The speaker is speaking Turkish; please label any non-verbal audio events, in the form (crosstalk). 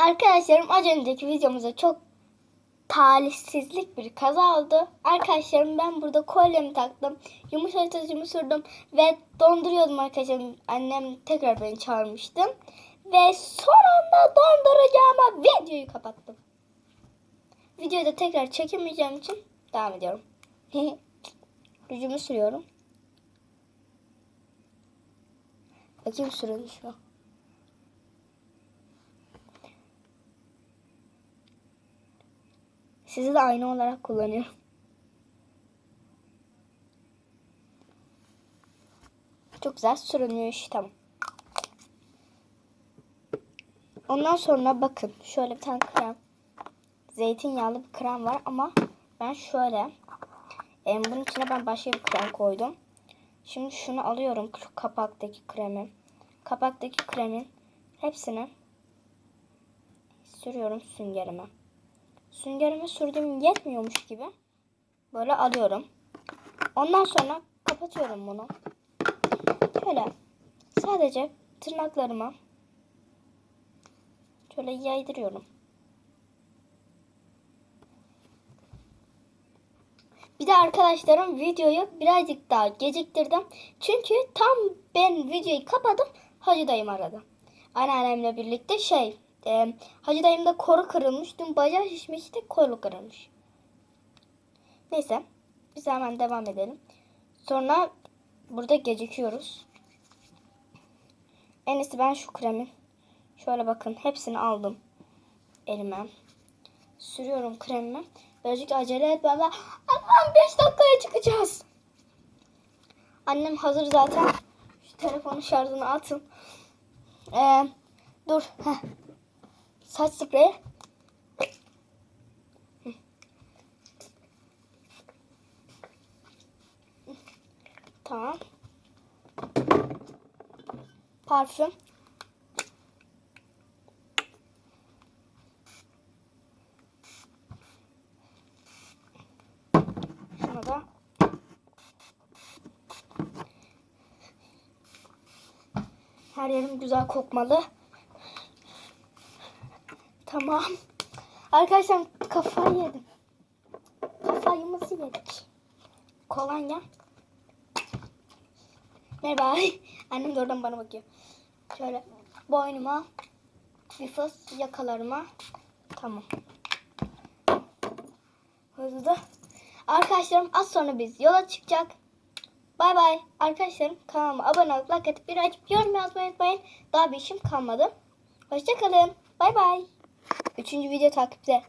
Arkadaşlarım az önceki videomuzda çok talihsizlik bir kaza oldu. Arkadaşlarım ben burada kolyemi taktım. Yumuşatıcımı sürdüm ve donduruyordum arkadaşlarım. Annem tekrar beni çağırmıştı. Ve son anda donduracağıma videoyu kapattım. Videoyu da tekrar çekemeyeceğim için devam ediyorum. (laughs) Rücümü sürüyorum. Bakayım sürülmüş mü? Sizi de aynı olarak kullanıyorum. Çok güzel sürünmüş. Tamam. Ondan sonra bakın şöyle bir tane krem. Zeytinyağlı bir krem var ama ben şöyle e, bunun içine ben başka bir krem koydum. Şimdi şunu alıyorum şu kapaktaki kremi. Kapaktaki kremin hepsini sürüyorum süngerime. Süngerime sürdüğüm yetmiyormuş gibi böyle alıyorum. Ondan sonra kapatıyorum bunu. Şöyle sadece tırnaklarıma şöyle yaydırıyorum. Bir de arkadaşlarım videoyu birazcık daha geciktirdim. Çünkü tam ben videoyu kapadım Hacı dayım aradı. Anneannemle birlikte şey e, Hacı dayımda koru kırılmış. Dün bacağı şişmişti kolu kırılmış. Neyse biz hemen devam edelim. Sonra burada gecikiyoruz. En iyisi ben şu kremin şöyle bakın hepsini aldım elime. Sürüyorum kremimi. Birazcık acele et baba. Annem 5 dakikaya çıkacağız. Annem hazır zaten. Şu telefonu şarjına atın. Ee, dur. Heh. Saç spreyi. Tamam. Parfüm. Şuna da. Her yerim güzel kokmalı. Tamam. Arkadaşlar kafayı yedim. Kafayımızı yedik. Kolonya. Merhaba. (laughs) Annem de oradan bana bakıyor. Şöyle boynuma fıs yakalarıma. Tamam. Hızlı. Arkadaşlarım az sonra biz yola çıkacak. Bay bay. Arkadaşlarım kanalıma abone olup like atıp bir açıp yorum yazmayı unutmayın. Daha bir işim kalmadı. Hoşçakalın. Bay bay. Üçüncü video takipte.